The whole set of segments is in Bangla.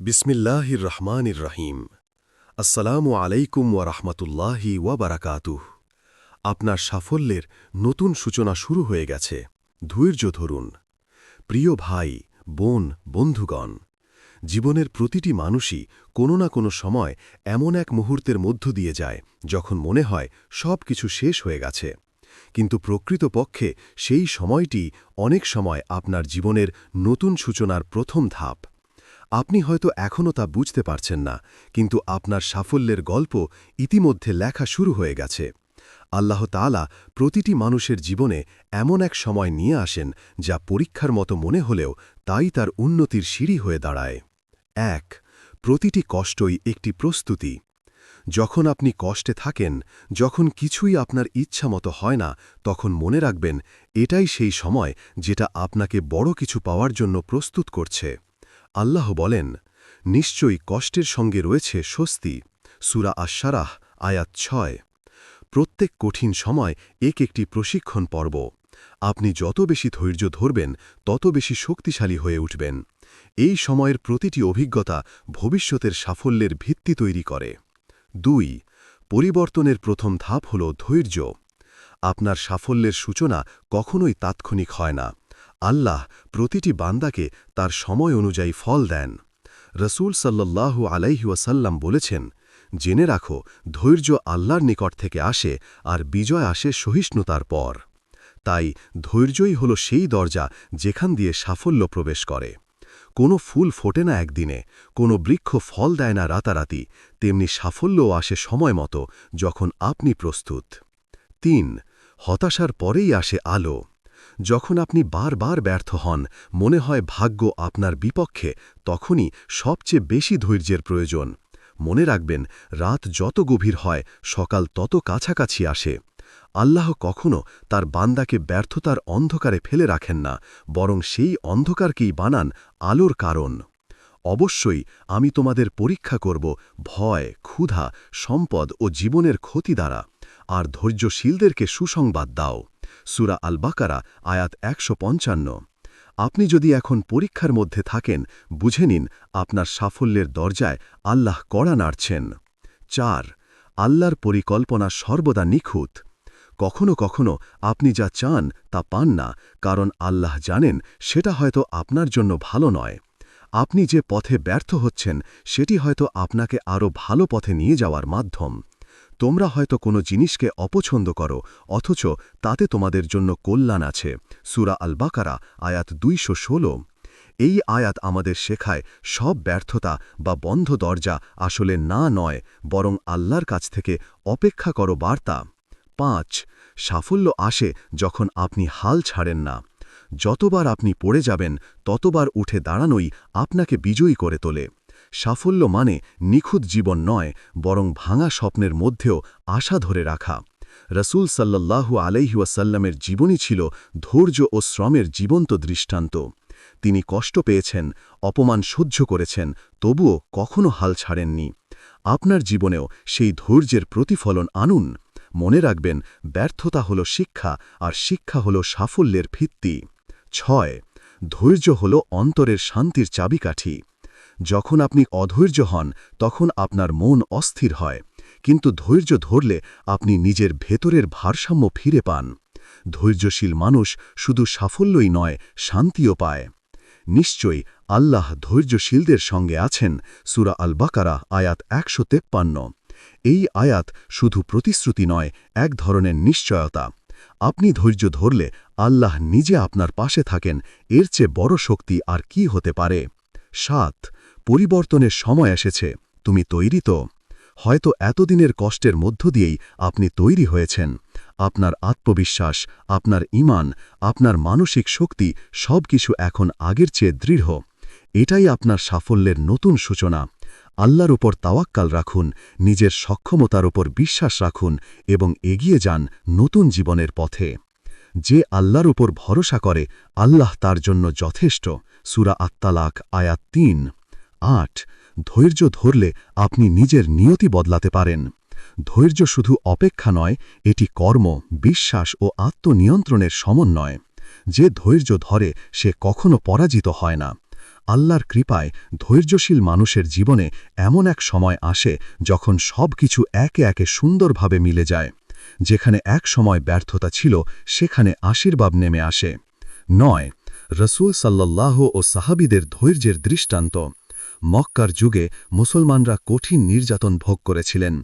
বিসমিল্লাহির রহমানির রহিম আসসালামু আলাইকুম ওয়া রাহমাতুল্লাহি ওয়া বারাকাতুহ। আপনার সাফল্যের নতুন সূচনা শুরু হয়ে গেছে। ধৈর্য ধরুন। প্রিয় ভাই, বোন, বন্ধুগণ, জীবনের প্রতিটি মানুষই কোনো না কোনো সময় এমন এক মুহূর্তের মধ্য দিয়ে যায় যখন মনে হয় সব কিছু শেষ হয়ে গেছে। কিন্তু প্রকৃতপক্ষে সেই সময়টি অনেক সময় আপনার জীবনের নতুন সূচনার প্রথম ধাপ। আপনি হয়তো এখনও তা বুঝতে পারছেন না, কিন্তু আপনার সাফল্যের গল্প ইতিমধ্যে লেখা শুরু হয়ে গেছে। আল্লাহ তালা প্রতিটি মানুষের জীবনে এমন এক সময় নিয়ে আসেন যা পরীক্ষার মতো মনে হলেও তাই তার উন্নতির সিঁড়ি হয়ে দাঁড়ায়। এক, প্রতিটি কষ্টই একটি প্রস্তুতি। যখন আপনি কষ্টে থাকেন, যখন কিছুই আপনার ইচ্ছা মতো হয় না, তখন মনে রাখবেন এটাই সেই সময় যেটা আপনাকে বড় কিছু পাওয়ার জন্য প্রস্তুত করছে। আল্লাহ বলেন, নিশ্চয়ই কষ্টের সঙ্গে রয়েছে স্বস্তি। সুরা আশারাহ আয়াত ছয়। প্রত্যেক কঠিন সময় এক একটি প্রশিক্ষণ পর্ব। আপনি যত বেশি ধৈর্য ধরবেন, তত বেশি শক্তিশালী হয়ে উঠবেন। এই সময়ের প্রতিটি অভিজ্ঞতা ভবিষ্যতের সাফল্যের ভিত্তি তৈরি করে। দুই, পরিবর্তনের প্রথম ধাপ হল ধৈর্য। আপনার সাফল্যের সূচনা কখনোই তাৎক্ষণিক হয় না। আল্লাহ প্রতিটি বান্দাকে তার সময় অনুযায়ী ফল দেন। রসুল সাল্লাল্লাহু আলাইহুয়াসাল্লাম বলেছেন, জেনে রাখো, ধৈর্য আল্লাহর নিকট থেকে আসে আর বিজয় আসে সহিষ্ণুতার পর। তাই ধৈর্যই হল সেই দরজা যেখান দিয়ে সাফল্য প্রবেশ করে। কোনো ফুল ফোটে না একদিনে, কোনো বৃক্ষ ফল দেয় না রাতারাতি, তেমনি সাফল্যও আসে সময় মতো যখন আপনি প্রস্তুত। তিন, হতাশার পরেই আসে আলো। যখন আপনি বারবার ব্যর্থ হন, মনে হয় ভাগ্য আপনার বিপক্ষে, তখনই সবচেয়ে বেশি ধৈর্যের প্রয়োজন। মনে রাখবেন, রাত যত গভীর হয়, সকাল তত কাছাকাছি আসে। আল্লাহ কখনো তার বান্দাকে ব্যর্থতার অন্ধকারে ফেলে রাখেন না, বরং সেই অন্ধকারকেই বানান আলোর কারণ। অবশ্যই আমি তোমাদের পরীক্ষা করব ভয়, ক্ষুধা, সম্পদ ও জীবনের ক্ষতি দ্বারা, আর ধৈর্যশীলদেরকে সুসংবাদ দাও। সুরা আল বাকারা আয়াত একশো পঞ্চান্ন। আপনি যদি এখন পরীক্ষার মধ্যে থাকেন, বুঝে নিন আপনার সাফল্যের দরজায় আল্লাহ কড়া নাড়ছেন। চার, আল্লাহর পরিকল্পনা সর্বদা নিখুঁত। কখনো কখনো আপনি যা চান তা পান না, কারণ আল্লাহ জানেন সেটা হয়তো আপনার জন্য ভালো নয়। আপনি যে পথে ব্যর্থ হচ্ছেন, সেটি হয়তো আপনাকে আরও ভালো পথে নিয়ে যাওয়ার মাধ্যম। তোমরা হয়তো কোনো জিনিসকে অপছন্দ করো, অথচ তাতে তোমাদের জন্য কল্যাণ আছে। সুরা আল বাকারা আয়াত দুইশো ষোলো। এই আয়াত আমাদের শেখায় সব ব্যর্থতা বা বন্ধ দরজা আসলে না নয়, বরং আল্লাহর কাছ থেকে অপেক্ষা করো বার্তা। পাঁচ, সাফল্য আসে যখন আপনি হাল ছাড়েন না। যতবার আপনি পড়ে যাবেন, ততবার উঠে দাঁড়ানোই আপনাকে বিজয়ী করে তোলে। সাফল্য মানে নিখুঁত জীবন নয়, বরং ভাঙা স্বপ্নের মধ্যেও আশা ধরে রাখা। রসুল সাল্লাল্লাহু আলাইহুয়াসাল্লামের জীবনই ছিল ধৈর্য ও শ্রমের জীবন্ত দৃষ্টান্ত। তিনি কষ্ট পেয়েছেন, অপমান সহ্য করেছেন, তবুও কখনো হাল ছাড়েননি। আপনার জীবনেও সেই ধৈর্যের প্রতিফলন আনুন। মনে রাখবেন, ব্যর্থতা হল শিক্ষা, আর শিক্ষা হল সাফল্যের ভিত্তি। ছয়, ধৈর্য হল অন্তরের শান্তির চাবিকাঠি। যখন আপনি অধৈর্য হন, তখন আপনার মন অস্থির হয়। কিন্তু ধৈর্য ধরলে আপনি নিজের ভেতরের ভারসাম্য ফিরে পান। ধৈর্যশীল মানুষ শুধু সাফল্যই নয়, শান্তিও পায়। নিশ্চয়ই আল্লাহ ধৈর্যশীলদের সঙ্গে আছেন, সুরা আল বাকারা আয়াত একশো তেপ্পান্ন। এই আয়াত শুধু প্রতিশ্রুতি নয়, এক ধরনের নিশ্চয়তা। আপনি ধৈর্য ধরলে আল্লাহ নিজে আপনার পাশে থাকেন, এর চেয়ে বড় শক্তি আর কি হতে পারে? সাত পরিবর্তনের সময় এসেছে। তুমি তৈরি তো? হয়তো এতদিনের কষ্টের মধ্য দিয়েই আপনি তৈরি হয়েছেন। আপনার আত্মবিশ্বাস, আপনার ইমান, আপনার মানসিক শক্তি সব কিছু এখন আগের চেয়ে দৃঢ়। এটাই আপনার সাফল্যের নতুন সূচনা। আল্লাহর উপর তাওয়াক্কাল রাখুন, নিজের সক্ষমতার ওপর বিশ্বাস রাখুন এবং এগিয়ে যান নতুন জীবনের পথে। যে আল্লাহর উপর ভরসা করে, আল্লাহ তার জন্য যথেষ্ট। সুরা আত্মালাক আয়াত তিন। আট, ধৈর্য ধরলে আপনি নিজের নিয়তি বদলাতে পারেন। ধৈর্য শুধু অপেক্ষা নয়, এটি কর্ম, বিশ্বাস ও আত্মনিয়ন্ত্রণের সমন্বয়। যে ধৈর্য ধরে, সে কখনো পরাজিত হয় না। আল্লাহর কৃপায় ধৈর্যশীল মানুষের জীবনে এমন এক সময় আসে যখন সব কিছু একে একে সুন্দরভাবে মিলে যায়। যেখানে এক সময় ব্যর্থতা ছিল, সেখানে আশীর্বাদ নেমে আসে। নয়, রসুল সাল্লাল্লাহ ও সাহাবিদের ধৈর্যের দৃষ্টান্ত। মক্কার যুগে মুসলমানরা কঠিন নির্যাতন ভোগ করেছিলেন।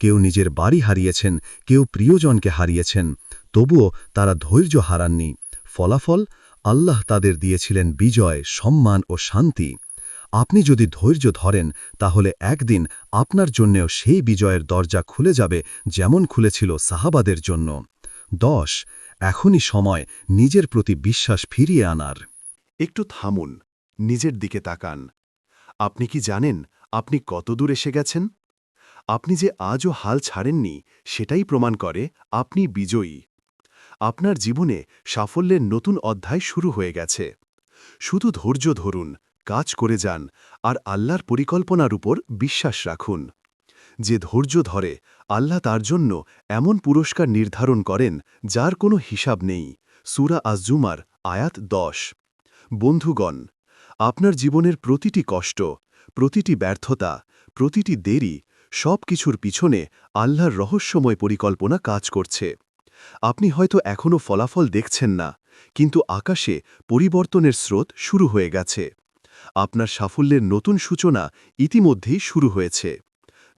কেউ নিজের বাড়ি হারিয়েছেন, কেউ প্রিয়জনকে হারিয়েছেন, তবুও তারা ধৈর্য হারাননি। ফলাফল? আল্লাহ তাদের দিয়েছিলেন বিজয়, সম্মান ও শান্তি। আপনি যদি ধৈর্য ধরেন, তাহলে একদিন আপনার জন্যেও সেই বিজয়ের দরজা খুলে যাবে যেমন খুলেছিল সাহাবাদের জন্য। দশ, এখনই সময় নিজের প্রতি বিশ্বাস ফিরিয়ে আনার। একটু থামুন, নিজের দিকে তাকান। আপনি কি জানেন আপনি কত দূর এসে গেছেন? আপনি যে আজও হাল ছাড়েননি সেটাই প্রমাণ করে আপনি বিজয়ী। আপনার জীবনে সাফল্যের নতুন অধ্যায় শুরু হয়ে গেছে। শুধু ধৈর্য ধরুন, কাজ করে যান, আর আল্লাহর পরিকল্পনার উপর বিশ্বাস রাখুন। যে ধৈর্য ধরে, আল্লাহ তার জন্য এমন পুরস্কার নির্ধারণ করেন যার কোনো হিসাব নেই। সুরা আজজুমার আয়াত দশ। বন্ধুগণ আপনার জীবনের প্রতিটি কষ্ট, প্রতিটি ব্যর্থতা, প্রতিটি দেরি সব কিছুর পিছনে আল্লাহর রহস্যময় পরিকল্পনা কাজ করছে। আপনি হয়তো এখনও ফলাফল দেখছেন না, কিন্তু আকাশে পরিবর্তনের স্রোত শুরু হয়ে গেছে। আপনার সাফল্যের নতুন সূচনা ইতিমধ্যেই শুরু হয়েছে।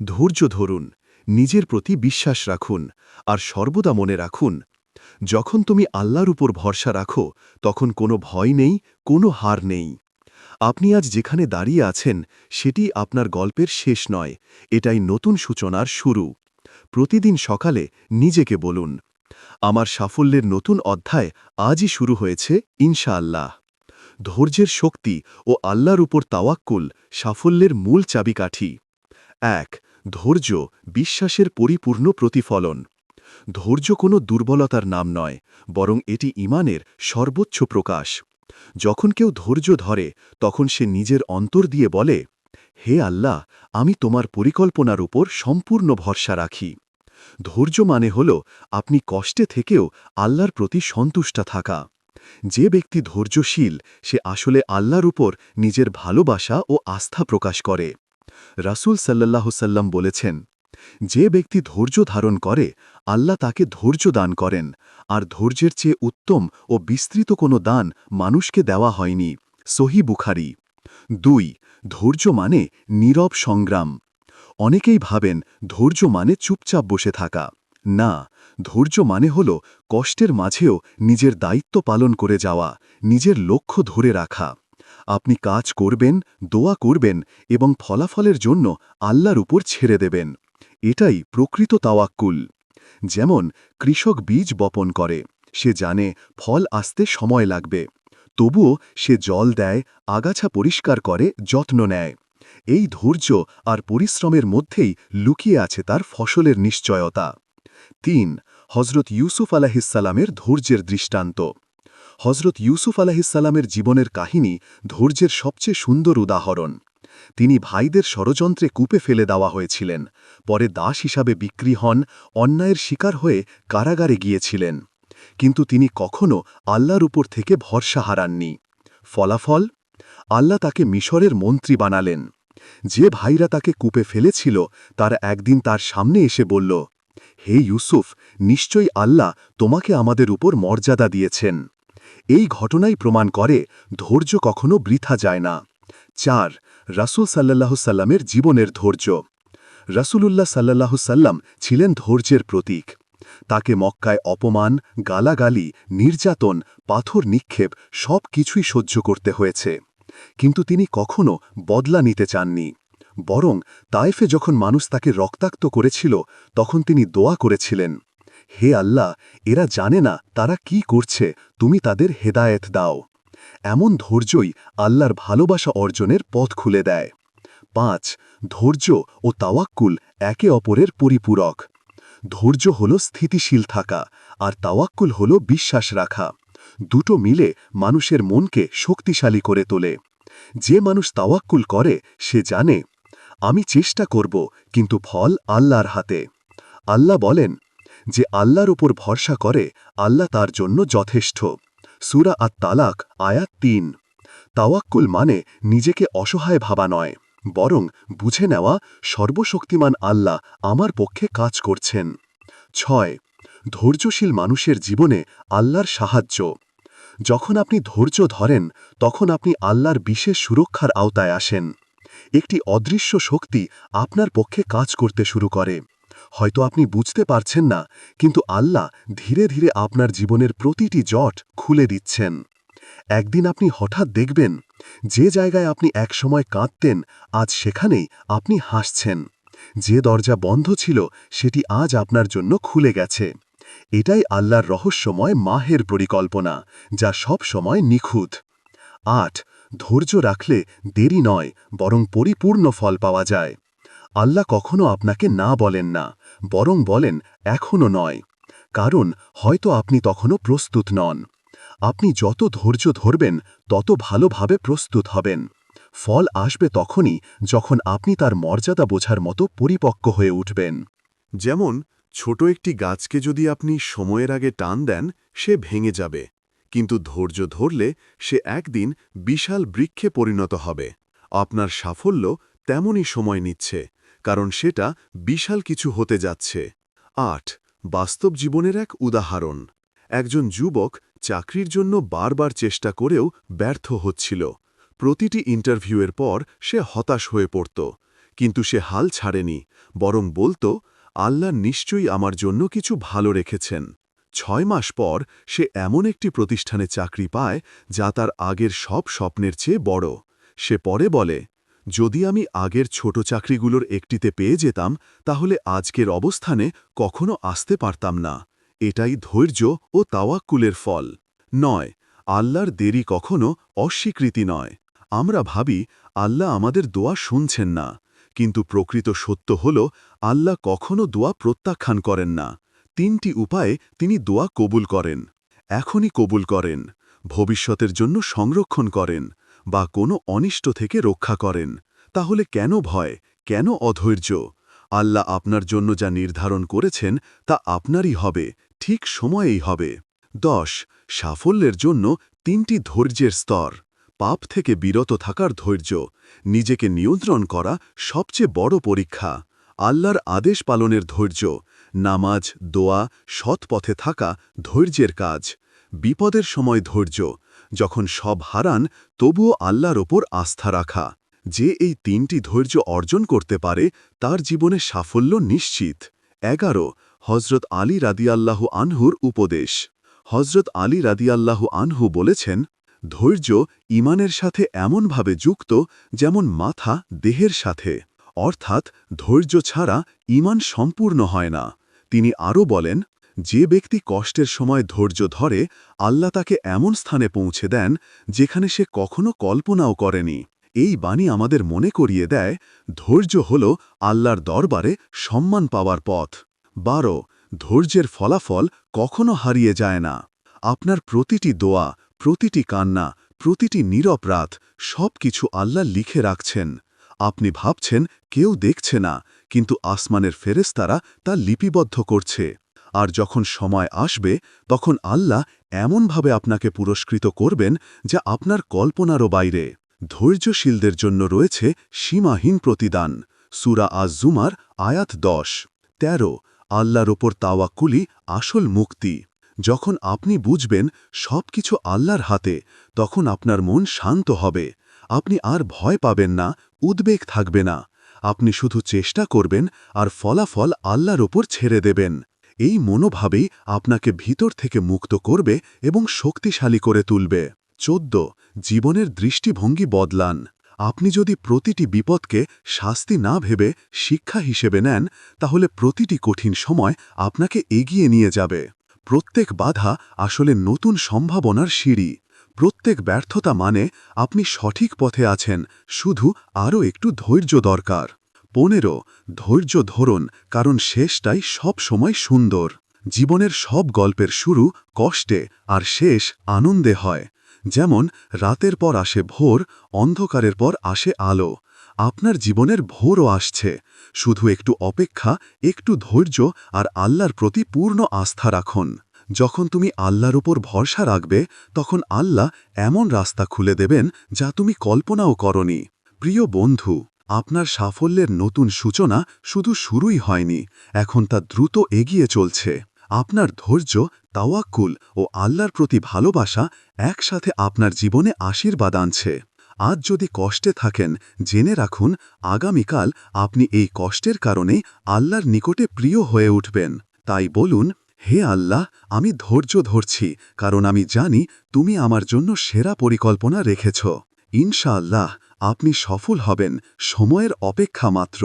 ধৈর্য ধরুন, নিজের প্রতি বিশ্বাস রাখুন, আর সর্বদা মনে রাখুন, যখন তুমি আল্লাহর উপর ভরসা রাখো, তখন কোনো ভয় নেই, কোনো হার নেই। আপনি আজ যেখানে দাঁড়িয়ে আছেন, সেটি আপনার গল্পের শেষ নয়, এটাই নতুন সূচনার শুরু। প্রতিদিন সকালে নিজেকে বলুন, আমার সাফল্যের নতুন অধ্যায় আজই শুরু হয়েছে, ইনশাআল্লাহ। ধৈর্যের শক্তি ও আল্লাহর উপর তাওয়াক্কুল, সাফল্যের মূল চাবিকাঠি। এক, ধৈর্য, বিশ্বাসের পরিপূর্ণ প্রতিফলন। ধৈর্য কোনো দুর্বলতার নাম নয়, বরং এটি ইমানের সর্বোচ্চ প্রকাশ। যখন কেউ ধৈর্য ধরে, তখন সে নিজের অন্তর দিয়ে বলে, হে আল্লাহ, আমি তোমার পরিকল্পনার উপর সম্পূর্ণ ভরসা রাখি। ধৈর্য মানে হল, আপনি কষ্টে থেকেও আল্লাহর প্রতি সন্তুষ্ট থাকা। যে ব্যক্তি ধৈর্যশীল, সে আসলে আল্লাহর উপর নিজের ভালোবাসা ও আস্থা প্রকাশ করে। রাসূল সাল্লাল্লাহু সাল্লাম বলেছেন, যে ব্যক্তি ধৈর্য ধারণ করে, আল্লাহ তাকে ধৈর্য দান করেন। আর ধৈর্যের চেয়ে উত্তম ও বিস্তৃত কোনো দান মানুষকে দেওয়া হয়নি। সহি বুখারি। দুই, ধৈর্য মানে নীরব সংগ্রাম। অনেকেই ভাবেন ধৈর্য মানে চুপচাপ বসে থাকা। না, ধৈর্য মানে হল কষ্টের মাঝেও নিজের দায়িত্ব পালন করে যাওয়া, নিজের লক্ষ্য ধরে রাখা। আপনি কাজ করবেন, দোয়া করবেন এবং ফলাফলের জন্য আল্লাহর উপর ছেড়ে দেবেন। এটাই প্রকৃত তাওয়াক্কুল। যেমন কৃষক বীজ বপন করে, সে জানে ফল আসতে সময় লাগবে। তবুও সে জল দেয়, আগাছা পরিষ্কার করে, যত্ন নেয়। এই ধৈর্য আর পরিশ্রমের মধ্যেই লুকিয়ে আছে তার ফসলের নিশ্চয়তা। তিন হজরত ইউসুফ আলাহিসাল্লামের ধৈর্যের দৃষ্টান্ত। হজরত ইউসুফ আলাহিসাল্লামের জীবনের কাহিনী ধৈর্যের সবচেয়ে সুন্দর উদাহরণ। তিনি ভাইদের ষড়যন্ত্রে কূপে ফেলে দেওয়া হয়েছিলেন। পরে দাস হিসাবে বিক্রি হন, অন্যায়ের শিকার হয়ে কারাগারে গিয়েছিলেন। কিন্তু তিনি কখনও আল্লাহর উপর থেকে ভরসা হারাননি। ফলাফল? আল্লাহ তাকে মিশরের মন্ত্রী বানালেন। যে ভাইরা তাকে কূপে ফেলেছিল, তারা একদিন তার সামনে এসে বলল, হে ইউসুফ, নিশ্চয়ই আল্লাহ তোমাকে আমাদের উপর মর্যাদা দিয়েছেন। এই ঘটনাই প্রমাণ করে ধৈর্য কখনো বৃথা যায় না। চার রাসুল সাল্লাহ সাল্লামের জীবনের ধৈর্য। রাসূলুল্লাহ সাল্লাহ সাল্লাম ছিলেন ধৈর্যের প্রতীক। তাকে মক্কায় অপমান, গালাগালি, নির্যাতন, পাথর নিক্ষেপ সব কিছুই সহ্য করতে হয়েছে। কিন্তু তিনি কখনো বদলা নিতে চাননি। বরং তায়েফে যখন মানুষ তাকে রক্তাক্ত করেছিল, তখন তিনি দোয়া করেছিলেন, হে আল্লাহ, এরা জানে না তারা কি করছে, তুমি তাদের হেদায়েত দাও। এমন ধৈর্যই আল্লাহর ভালোবাসা অর্জনের পথ খুলে দেয়। পাঁচ, ধৈর্য ও তাওয়াক্কুল একে অপরের পরিপূরক। ধৈর্য হল স্থিতিশীল থাকা আর তাওয়াক্কুল হল বিশ্বাস রাখা। দুটো মিলে মানুষের মনকে শক্তিশালী করে তোলে। যে মানুষ তাওয়াক্কুল করে, সে জানে, আমি চেষ্টা করব, কিন্তু ফল আল্লাহর হাতে। আল্লাহ বলেন, যে আল্লাহর উপর ভরসা করে, আল্লাহ তার জন্য যথেষ্ট। সুরা আত তালাক আয়াত তিন। তাওয়াক্কুল মানে নিজেকে অসহায় ভাবা নয়, বরং বুঝে নেওয়া সর্বশক্তিমান আল্লাহ আমার পক্ষে কাজ করছেন। ছয়, ধৈর্যশীল মানুষের জীবনে আল্লাহর সাহায্য। যখন আপনি ধৈর্য ধরেন, তখন আপনি আল্লাহর বিশেষ সুরক্ষার আওতায় আসেন। একটি অদৃশ্য শক্তি আপনার পক্ষে কাজ করতে শুরু করে। হয়তো আপনি বুঝতে পারছেন না, কিন্তু আল্লাহ ধীরে ধীরে আপনার জীবনের প্রতিটি জট খুলে দিচ্ছেন। একদিন আপনি হঠাৎ দেখবেন, যে জায়গায় আপনি একসময় কাঁদতেন, আজ সেখানেই আপনি হাসছেন। যে দরজা বন্ধ ছিল, সেটি আজ আপনার জন্য খুলে গেছে। এটাই আল্লাহর রহস্যময় মাহের পরিকল্পনা, যা সব সময় নিখুঁত। আট, ধৈর্য রাখলে দেরি নয়, বরং পরিপূর্ণ ফল পাওয়া যায়। আল্লাহ কখনো আপনাকে না বলেন না, বরং বলেন এখনও নয়। কারণ হয়তো আপনি তখনও প্রস্তুত নন। আপনি যত ধৈর্য ধরবেন, তত ভালোভাবে প্রস্তুত হবেন। ফল আসবে তখনই যখন আপনি তার মর্যাদা বোঝার মতো পরিপক্ক হয়ে উঠবেন। যেমন, ছোট একটি গাছকে যদি আপনি সময়ের আগে টান দেন, সে ভেঙে যাবে। কিন্তু ধৈর্য ধরলে সে একদিন বিশাল বৃক্ষে পরিণত হবে। আপনার সাফল্য তেমনই সময় নিচ্ছে। কারণ সেটা বিশাল কিছু হতে যাচ্ছে। আট, বাস্তব জীবনের এক উদাহরণ। একজন যুবক চাকরির জন্য বারবার চেষ্টা করেও ব্যর্থ হচ্ছিল। প্রতিটি ইন্টারভিউয়ের পর সে হতাশ হয়ে পড়ত, কিন্তু সে হাল ছাড়েনি, বরং বলতো, আল্লাহ নিশ্চয়ই আমার জন্য কিছু ভালো রেখেছেন। ছয় মাস পর সে এমন একটি প্রতিষ্ঠানে চাকরি পায় যা তার আগের সব স্বপ্নের চেয়ে বড়। সে পরে বলে যদি আমি আগের ছোট চাকরিগুলোর একটিতে পেয়ে যেতাম, তাহলে আজকের অবস্থানে কখনো আসতে পারতাম না। এটাই ধৈর্য ও তাওয়াক্কুলের ফল। নয়, আল্লাহর দেরি কখনো অস্বীকৃতি নয়। আমরা ভাবি, আল্লাহ আমাদের দোয়া শুনছেন না। কিন্তু প্রকৃত সত্য হল, আল্লাহ কখনো দোয়া প্রত্যাখ্যান করেন না। তিনটি উপায়ে তিনি দোয়া কবুল করেন। এখনই কবুল করেন। ভবিষ্যতের জন্য সংরক্ষণ করেন। বা কোনো অনিষ্ট থেকে রক্ষা করেন, তাহলে কেন ভয়, কেন অধৈর্য? আল্লাহ আপনার জন্য যা নির্ধারণ করেছেন, তা আপনারই হবে, ঠিক সময়েই হবে। দশ, সাফল্যের জন্য তিনটি ধৈর্যের স্তর। পাপ থেকে বিরত থাকার ধৈর্য, নিজেকে নিয়ন্ত্রণ করা সবচেয়ে বড় পরীক্ষা। আল্লাহর আদেশ পালনের ধৈর্য, নামাজ, দোয়া, সৎ পথে থাকা ধৈর্যের কাজ। বিপদের সময় ধৈর্য যখন সব হারান, তবুও আল্লাহর ওপর আস্থা রাখা। যে এই তিনটি ধৈর্য অর্জন করতে পারে, তার জীবনে সাফল্য নিশ্চিত। এগারো হজরত আলী রাদিয়াল্লাহু আনহুর উপদেশ। হজরত আলী রাদিয়াল্লাহু আনহু বলেছেন, ধৈর্য ইমানের সাথে এমনভাবে যুক্ত যেমন মাথা দেহের সাথে। অর্থাৎ ধৈর্য ছাড়া ইমান সম্পূর্ণ হয় না। তিনি আরও বলেন যে ব্যক্তি কষ্টের সময় ধৈর্য ধরে, আল্লাহ তাকে এমন স্থানে পৌঁছে দেন, যেখানে সে কখনো কল্পনাও করেনি। এই বাণী আমাদের মনে করিয়ে দেয়, ধৈর্য হল আল্লাহর দরবারে সম্মান পাওয়ার পথ। বারো, ধৈর্যের ফলাফল কখনো হারিয়ে যায় না। আপনার প্রতিটি দোয়া, প্রতিটি কান্না, প্রতিটি নীরব রাত সব কিছু আল্লাহ লিখে রাখছেন। আপনি ভাবছেন, কেউ দেখছে না, কিন্তু আসমানের ফেরেস্তারা তা লিপিবদ্ধ করছে। আর যখন সময় আসবে, তখন আল্লাহ এমনভাবে আপনাকে পুরস্কৃত করবেন যা আপনার কল্পনারও বাইরে। ধৈর্যশীলদের জন্য রয়েছে সীমাহীন প্রতিদান। সুরা আজ জুমার আয়াত দশ। তেরো, আল্লাহর ওপর তাওয়াক্কুলি আসল মুক্তি। যখন আপনি বুঝবেন সব কিছু আল্লাহর হাতে, তখন আপনার মন শান্ত হবে। আপনি আর ভয় পাবেন না, উদ্বেগ থাকবে না। আপনি শুধু চেষ্টা করবেন আর ফলাফল আল্লাহর ওপর ছেড়ে দেবেন। এই মনোভাবেই আপনাকে ভিতর থেকে মুক্ত করবে এবং শক্তিশালী করে তুলবে। চোদ্দ। জীবনের দৃষ্টিভঙ্গি বদলান। আপনি যদি প্রতিটি বিপদকে শাস্তি না ভেবে শিক্ষা হিসেবে নেন, তাহলে প্রতিটি কঠিন সময় আপনাকে এগিয়ে নিয়ে যাবে। প্রত্যেক বাধা আসলে নতুন সম্ভাবনার সিঁড়ি। প্রত্যেক ব্যর্থতা মানে আপনি সঠিক পথে আছেন, শুধু আরও একটু ধৈর্য দরকার। পনেরো ধৈর্য ধরুন, কারণ শেষটাই সব সময় সুন্দর। জীবনের সব গল্পের শুরু কষ্টে আর শেষ আনন্দে হয়। যেমন, রাতের পর আসে ভোর, অন্ধকারের পর আসে আলো। আপনার জীবনের ভোরও আসছে। শুধু একটু অপেক্ষা, একটু ধৈর্য আর আল্লাহর প্রতি পূর্ণ আস্থা রাখুন। যখন তুমি আল্লাহর উপর ভরসা রাখবে, তখন আল্লাহ এমন রাস্তা খুলে দেবেন যা তুমি কল্পনাও করনি। প্রিয় বন্ধু আপনার সাফল্যের নতুন সূচনা শুধু শুরুই হয়নি, এখন তা দ্রুত এগিয়ে চলছে। আপনার ধৈর্য, তাওয়াক্কুল ও আল্লাহর প্রতি ভালোবাসা একসাথে আপনার জীবনে আশীর্বাদ আনছে। আজ যদি কষ্টে থাকেন, জেনে রাখুন, আগামীকাল আপনি এই কষ্টের কারণে আল্লাহর নিকটে প্রিয় হয়ে উঠবেন। তাই বলুন, হে আল্লাহ, আমি ধৈর্য ধরছি, কারণ আমি জানি তুমি আমার জন্য সেরা পরিকল্পনা রেখেছ। ইনশাআল্লাহ আপনি সফল হবেন, সময়ের অপেক্ষা মাত্র।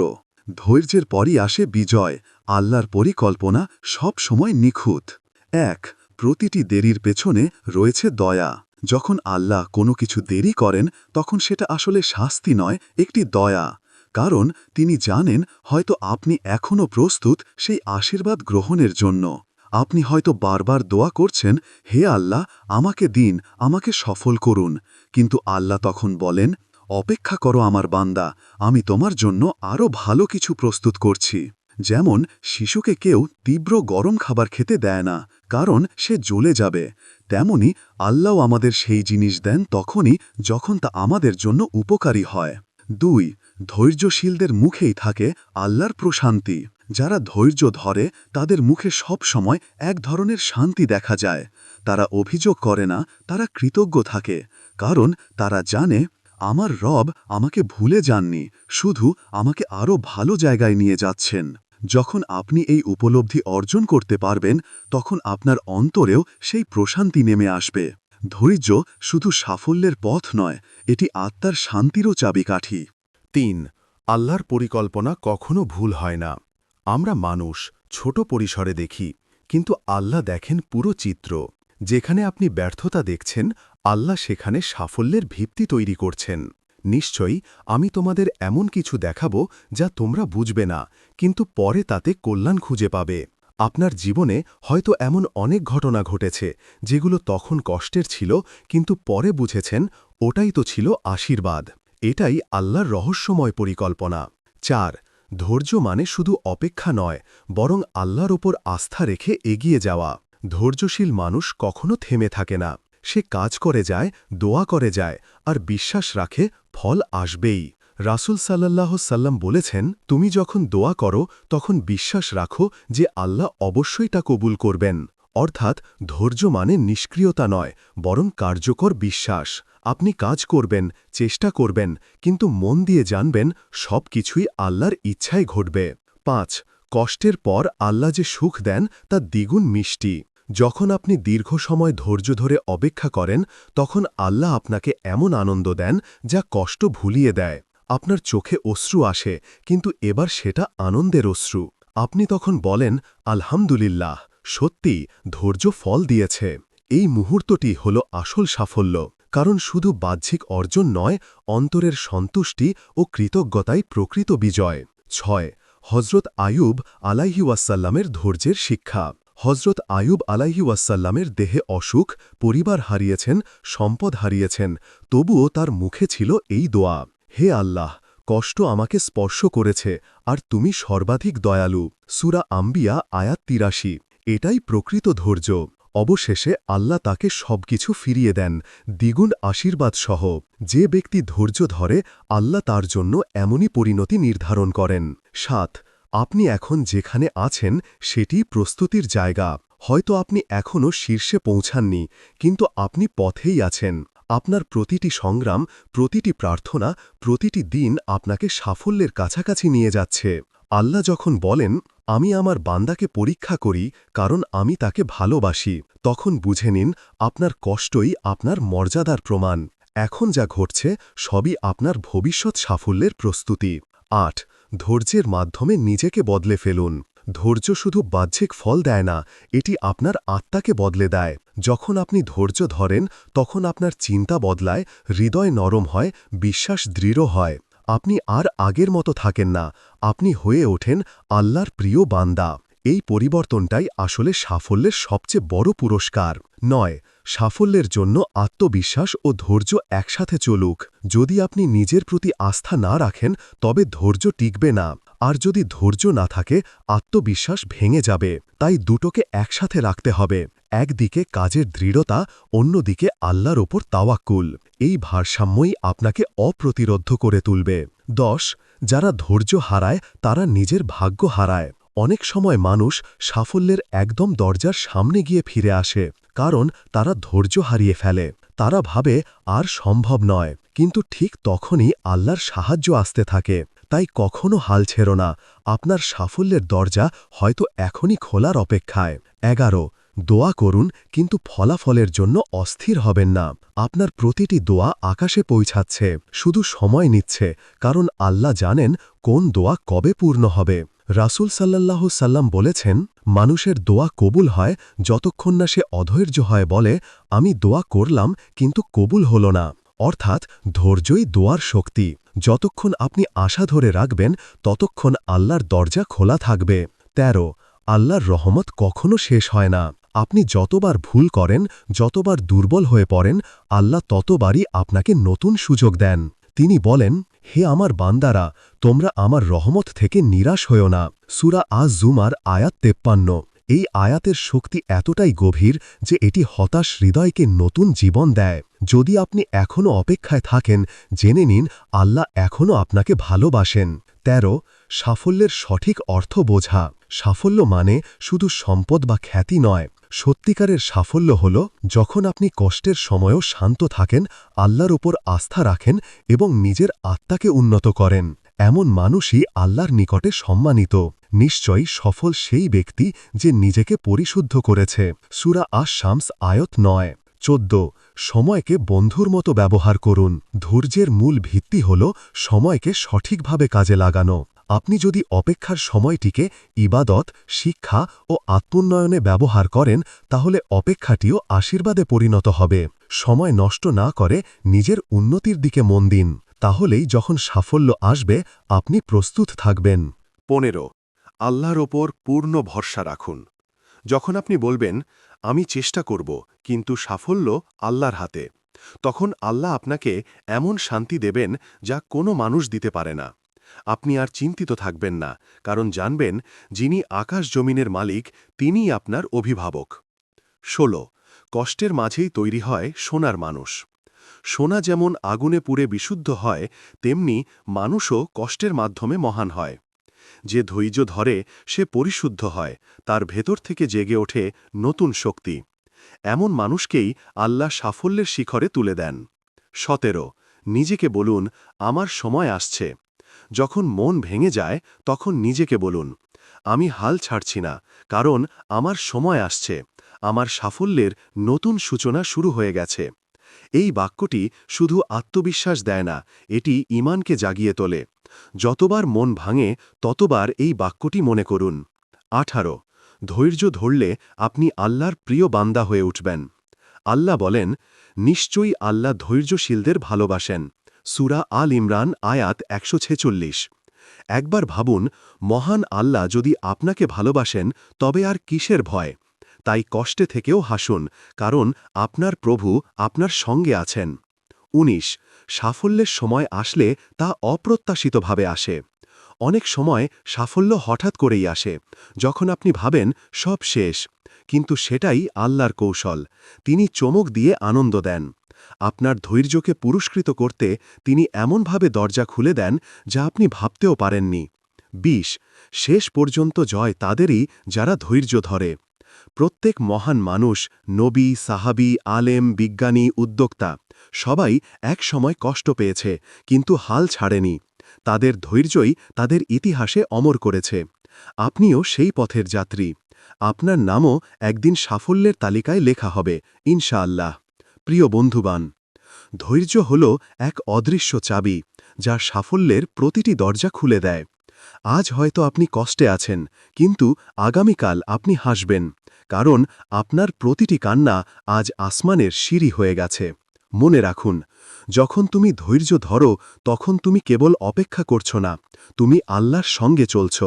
ধৈর্যের পরই আসে বিজয়, আল্লাহর পরিকল্পনা সব সময় নিখুঁত। এক, প্রতিটি দেরির পেছনে রয়েছে দয়া। যখন আল্লাহ কোনো কিছু দেরি করেন, তখন সেটা আসলে শাস্তি নয়, একটি দয়া। কারণ তিনি জানেন, হয়তো আপনি এখনও প্রস্তুত সেই আশীর্বাদ গ্রহণের জন্য। আপনি হয়তো বারবার দোয়া করছেন, হে আল্লাহ, আমাকে দিন, আমাকে সফল করুন। কিন্তু আল্লাহ তখন বলেন অপেক্ষা করো আমার বান্দা, আমি তোমার জন্য আরও ভালো কিছু প্রস্তুত করছি। যেমন, শিশুকে কেউ তীব্র গরম খাবার খেতে দেয় না, কারণ সে জ্বলে যাবে। তেমনি, আল্লাহ আমাদের সেই জিনিস দেন তখনই যখন তা আমাদের জন্য উপকারী হয়। দুই, ধৈর্যশীলদের মুখেই থাকে আল্লাহর প্রশান্তি। যারা ধৈর্য ধরে, তাদের মুখে সব সময় এক ধরনের শান্তি দেখা যায়। তারা অভিযোগ করে না, তারা কৃতজ্ঞ থাকে, কারণ তারা জানে আমার রব আমাকে ভুলে যাননি, শুধু আমাকে আরও ভালো জায়গায় নিয়ে যাচ্ছেন। যখন আপনি এই উপলব্ধি অর্জন করতে পারবেন, তখন আপনার অন্তরেও সেই প্রশান্তি নেমে আসবে। ধৈর্য শুধু সাফল্যের পথ নয়, এটি আত্মার শান্তিরও চাবিকাঠি। তিন, আল্লাহর পরিকল্পনা কখনো ভুল হয় না। আমরা মানুষ, ছোট পরিসরে দেখি, কিন্তু আল্লাহ দেখেন পুরো চিত্র। যেখানে আপনি ব্যর্থতা দেখছেন আল্লাহ সেখানে সাফল্যের ভিত্তি তৈরি করছেন। নিশ্চয়ই আমি তোমাদের এমন কিছু দেখাব যা তোমরা বুঝবে না, কিন্তু পরে তাতে কল্যাণ খুঁজে পাবে। আপনার জীবনে হয়তো এমন অনেক ঘটনা ঘটেছে, যেগুলো তখন কষ্টের ছিল, কিন্তু পরে বুঝেছেন ওটাই তো ছিল আশীর্বাদ। এটাই আল্লাহর রহস্যময় পরিকল্পনা। চার, ধৈর্য মানে শুধু অপেক্ষা নয়, বরং আল্লাহর ওপর আস্থা রেখে এগিয়ে যাওয়া। ধৈর্যশীল মানুষ কখনো থেমে থাকে না। সে কাজ করে যায়, দোয়া করে যায়, আর বিশ্বাস রাখে ফল আসবেই। রাসুল সাল্লাহ সাল্লাম বলেছেন, তুমি যখন দোয়া করো, তখন বিশ্বাস রাখো যে আল্লাহ অবশ্যই তা কবুল করবেন। অর্থাৎ ধৈর্য মানে নিষ্ক্রিয়তা নয়, বরং কার্যকর বিশ্বাস। আপনি কাজ করবেন, চেষ্টা করবেন, কিন্তু মন দিয়ে জানবেন সব কিছুই আল্লাহর ইচ্ছায় ঘটবে। পাঁচ, কষ্টের পর আল্লাহ যে সুখ দেন, তা দ্বিগুণ মিষ্টি। যখন আপনি দীর্ঘ সময় ধৈর্য ধরে অপেক্ষা করেন, তখন আল্লাহ আপনাকে এমন আনন্দ দেন যা কষ্ট ভুলিয়ে দেয়। আপনার চোখে অশ্রু আসে, কিন্তু এবার সেটা আনন্দের অশ্রু। আপনি তখন বলেন, আলহামদুলিল্লাহ, সত্যি ধৈর্য ফল দিয়েছে। এই মুহূর্তটি হল আসল সাফল্য, কারণ শুধু বাহ্যিক অর্জন নয়, অন্তরের সন্তুষ্টি ও কৃতজ্ঞতাই প্রকৃত বিজয়। ছয় হজরত আয়ুব আলাইহিওয়াসাল্লামের ধৈর্যের শিক্ষা। হজরত আয়ুব আলাইহিওয়াসাল্লামের দেহে অসুখ, পরিবার হারিয়েছেন, সম্পদ হারিয়েছেন, তবুও তার মুখে ছিল এই দোয়া, হে আল্লাহ, কষ্ট আমাকে স্পর্শ করেছে, আর তুমি সর্বাধিক দয়ালু। সুরা আম্বিয়া, আয়াত তিরাশি। এটাই প্রকৃত ধৈর্য। অবশেষে আল্লাহ তাকে সবকিছু ফিরিয়ে দেন, দ্বিগুণ আশীর্বাদ সহ। যে ব্যক্তি ধৈর্য ধরে, আল্লাহ তার জন্য এমনই পরিণতি নির্ধারণ করেন। সাত আপনি এখন যেখানে আছেন, সেটি প্রস্তুতির জায়গা। হয়তো আপনি এখনও শীর্ষে পৌঁছাননি, কিন্তু আপনি পথেই আছেন। আপনার প্রতিটি সংগ্রাম, প্রতিটি প্রার্থনা, প্রতিটি দিন আপনাকে সাফল্যের কাছাকাছি নিয়ে যাচ্ছে। আল্লাহ যখন বলেন, আমি আমার বান্দাকে পরীক্ষা করি, কারণ আমি তাকে ভালোবাসি, তখন বুঝে নিন, আপনার কষ্টই আপনার মর্যাদার প্রমাণ। এখন যা ঘটছে, সবই আপনার ভবিষ্যৎ সাফল্যের প্রস্তুতি। আট ধৈর্যের মাধ্যমে নিজেকে বদলে ফেলুন। ধৈর্য শুধু বাহ্যিক ফল দেয় না, এটি আপনার আত্মাকে বদলে দেয়। যখন আপনি ধৈর্য ধরেন, তখন আপনার চিন্তা বদলায়, হৃদয় নরম হয়, বিশ্বাস দৃঢ় হয়। আপনি আর আগের মতো থাকেন না। আপনি হয়ে ওঠেন আল্লাহর প্রিয় বান্দা। এই পরিবর্তনটাই আসলে সাফল্যের সবচেয়ে বড় পুরস্কার। নয়, সাফল্যের জন্য আত্মবিশ্বাস ও ধৈর্য একসাথে চলুক। যদি আপনি নিজের প্রতি আস্থা না রাখেন, তবে ধৈর্য টিকবে না। আর যদি ধৈর্য না থাকে, আত্মবিশ্বাস ভেঙে যাবে। তাই দুটোকে একসাথে রাখতে হবে। একদিকে কাজের দৃঢ়তা, অন্যদিকে আল্লাহর ওপর তাওয়াক্কুল। এই ভারসাম্যই আপনাকে অপ্রতিরোধ্য করে তুলবে। দশ, যারা ধৈর্য হারায়, তারা নিজের ভাগ্য হারায়। অনেক সময় মানুষ সাফল্যের একদম দরজার সামনে গিয়ে ফিরে আসে, কারণ তারা ধৈর্য হারিয়ে ফেলে। তারা ভাবে, আর সম্ভব নয়। কিন্তু ঠিক তখনই আল্লাহর সাহায্য আসতে থাকে। তাই কখনো হাল ছেড়ো না। আপনার সাফল্যের দরজা হয়তো এখনই খোলার অপেক্ষায়। এগারো, দোয়া করুন, কিন্তু ফলাফলের জন্য অস্থির হবেন না। আপনার প্রতিটি দোয়া আকাশে পৌঁছাচ্ছে, শুধু সময় নিচ্ছে, কারণ আল্লাহ জানেন কোন দোয়া কবে পূর্ণ হবে। রাসূল সাল্লাল্লাহু সাল্লাম বলেছেন, মানুষের দোয়া কবুল হয় যতক্ষণ না সে অধৈর্য হয় বলে, আমি দোয়া করলাম, কিন্তু কবুল হল না। অর্থাৎ, ধৈর্যই দোয়ার শক্তি। যতক্ষণ আপনি আশা ধরে রাখবেন, ততক্ষণ আল্লাহর দরজা খোলা থাকবে। ১৩ আল্লাহর রহমত কখনো শেষ হয় না। আপনি যতবার ভুল করেন, যতবার দুর্বল হয়ে পড়েন, আল্লাহ ততবারই আপনাকে নতুন সুযোগ দেন। তিনি বলেন হে আমার বান্দারা, তোমরা আমার রহমত থেকে নিরাশ হও না। সুরা আজ জুমার আয়াত তেপ্পান্ন। এই আয়াতের শক্তি এতটাই গভীর যে এটি হতাশ হৃদয়কে নতুন জীবন দেয়। যদি আপনি এখনও অপেক্ষায় থাকেন, জেনে নিন আল্লাহ এখনও আপনাকে ভালোবাসেন। ১৩ সাফল্যের সঠিক অর্থ বোঝা। সাফল্য মানে শুধু সম্পদ বা খ্যাতি নয়। সত্যিকারের সাফল্য হল যখন আপনি কষ্টের সময়ও শান্ত থাকেন, আল্লাহর ওপর আস্থা রাখেন এবং নিজের আত্মাকে উন্নত করেন। এমন মানুষই আল্লাহর নিকটে সম্মানিত। নিশ্চয়ই সফল সেই ব্যক্তি যে নিজেকে পরিশুদ্ধ করেছে। সুরা আশ শামস আয়ত নয়। চোদ্দ। সময়কে বন্ধুর মতো ব্যবহার করুন। ধৈর্যের মূল ভিত্তি হল সময়কে সঠিকভাবে কাজে লাগানো। আপনি যদি অপেক্ষার সময়টিকে ইবাদত, শিক্ষা ও আত্মোন্নয়নে ব্যবহার করেন, তাহলে অপেক্ষাটিও আশীর্বাদে পরিণত হবে। সময় নষ্ট না করে নিজের উন্নতির দিকে মন দিন। তাহলেই যখন সাফল্য আসবে, আপনি প্রস্তুত থাকবেন। পনেরো। আল্লাহর ওপর পূর্ণ ভরসা রাখুন। যখন আপনি বলবেন, আমি চেষ্টা করব, কিন্তু সাফল্য আল্লাহর হাতে, তখন আল্লাহ আপনাকে এমন শান্তি দেবেন যা কোনো মানুষ দিতে পারে না। আপনি আর চিন্তিত থাকবেন না, কারণ জানবেন, যিনি আকাশ জমিনের মালিক, তিনিই আপনার অভিভাবক। ১৬ কষ্টের মাঝেই তৈরি হয় সোনার মানুষ। সোনা যেমন আগুনে পুড়ে বিশুদ্ধ হয়, তেমনি মানুষও কষ্টের মাধ্যমে মহান হয়। যে ধৈর্য ধরে, সে পরিশুদ্ধ হয়, তার ভেতর থেকে জেগে ওঠে নতুন শক্তি। এমন মানুষকেই আল্লাহ সাফল্যের শিখরে তুলে দেন। সতেরো, নিজেকে বলুন, আমার সময় আসছে। যখন মন ভেঙে যায়, তখন নিজেকে বলুন, আমি হাল ছাড়ছি না, কারণ আমার সময় আসছে। আমার সাফল্যের নতুন সূচনা শুরু হয়ে গেছে। এই বাক্যটি শুধু আত্মবিশ্বাস দেয় না, এটি ইমানকে জাগিয়ে তোলে। যতবার মন ভাঙে, ততবার এই বাক্যটি মনে করুন। আঠারো, ধৈর্য ধরলে আপনি আল্লাহর প্রিয় বান্দা হয়ে উঠবেন। আল্লাহ বলেন, নিশ্চয়ই আল্লাহ ধৈর্যশীলদের ভালোবাসেন। সুরা আল ইমরান, আয়াত একশো ছেচল্লিশ। একবার ভাবুন, মহান আল্লাহ যদি আপনাকে ভালোবাসেন, তবে আর কিসের ভয়? তাই কষ্টে থেকেও হাসুন, কারণ আপনার প্রভু আপনার সঙ্গে আছেন। ১৯ সাফল্যের সময় আসলে তা অপ্রত্যাশিতভাবে আসে। অনেক সময় সাফল্য হঠাৎ করেই আসে, যখন আপনি ভাবেন সব শেষ, কিন্তু সেটাই আল্লাহর কৌশল। তিনি চমক দিয়ে আনন্দ দেন। আপনার ধৈর্যকে পুরস্কৃত করতে তিনি এমনভাবে দরজা খুলে দেন যা আপনি ভাবতেও পারেননি। ২০ শেষ পর্যন্ত জয় তাদেরই যারা ধৈর্য ধরে। প্রত্যেক মহান মানুষ, নবী, সাহাবি, আলেম, বিজ্ঞানী, উদ্যোক্তা, সবাই এক সময় কষ্ট পেয়েছে, কিন্তু হাল ছাড়েনি। তাদের ধৈর্যই তাদের ইতিহাসে অমর করেছে। আপনিও সেই পথের যাত্রী। আপনার নামও একদিন সাফল্যের তালিকায় লেখা হবে, ইনশাআল্লাহ। প্রিয় বন্ধুবান ধৈর্য হল এক অদৃশ্য চাবি, যা সাফল্যের প্রতিটি দরজা খুলে দেয়। আজ হয়তো আপনি কষ্টে আছেন, কিন্তু আগামীকাল আপনি হাসবেন। কারণ আপনার প্রতিটি কান্না আজ আসমানের সিঁড়ি হয়ে গেছে। মনে রাখুন, যখন তুমি ধৈর্য ধরো, তখন তুমি কেবল অপেক্ষা করছ না, তুমি আল্লাহর সঙ্গে চলছ।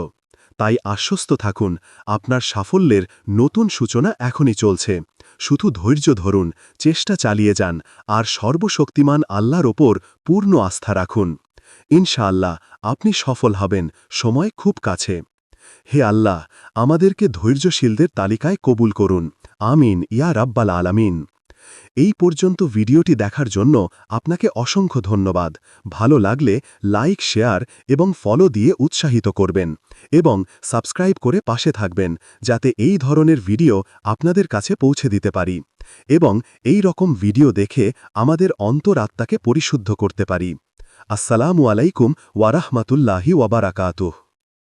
তাই আশ্বস্ত থাকুন, আপনার সাফল্যের নতুন সূচনা এখনই চলছে। শুধু ধৈর্য ধরুন, চেষ্টা চালিয়ে যান, আর সর্বশক্তিমান আল্লাহর ওপর পূর্ণ আস্থা রাখুন। ইনশাআল্লাহ, আপনি সফল হবেন, সময় খুব কাছে। হে আল্লাহ, আমাদেরকে ধৈর্যশীলদের তালিকায় কবুল করুন। আমিন, ইয়া রাব্বাল আলামিন। এই পর্যন্ত ভিডিওটি দেখার জন্য আপনাকে অসংখ্য ধন্যবাদ। ভালো লাগলে লাইক, শেয়ার এবং ফলো দিয়ে উৎসাহিত করবেন এবং সাবস্ক্রাইব করে পাশে থাকবেন যাতে এই ধরনের ভিডিও আপনাদের কাছে পৌঁছে দিতে পারি এবং এই রকম ভিডিও দেখে আমাদের অন্তরাত্মাকে পরিশুদ্ধ করতে পারি। আসসালামু আলাইকুম ওয়ারাহমাতুল্লাহি ওয়াবারাকাতুহ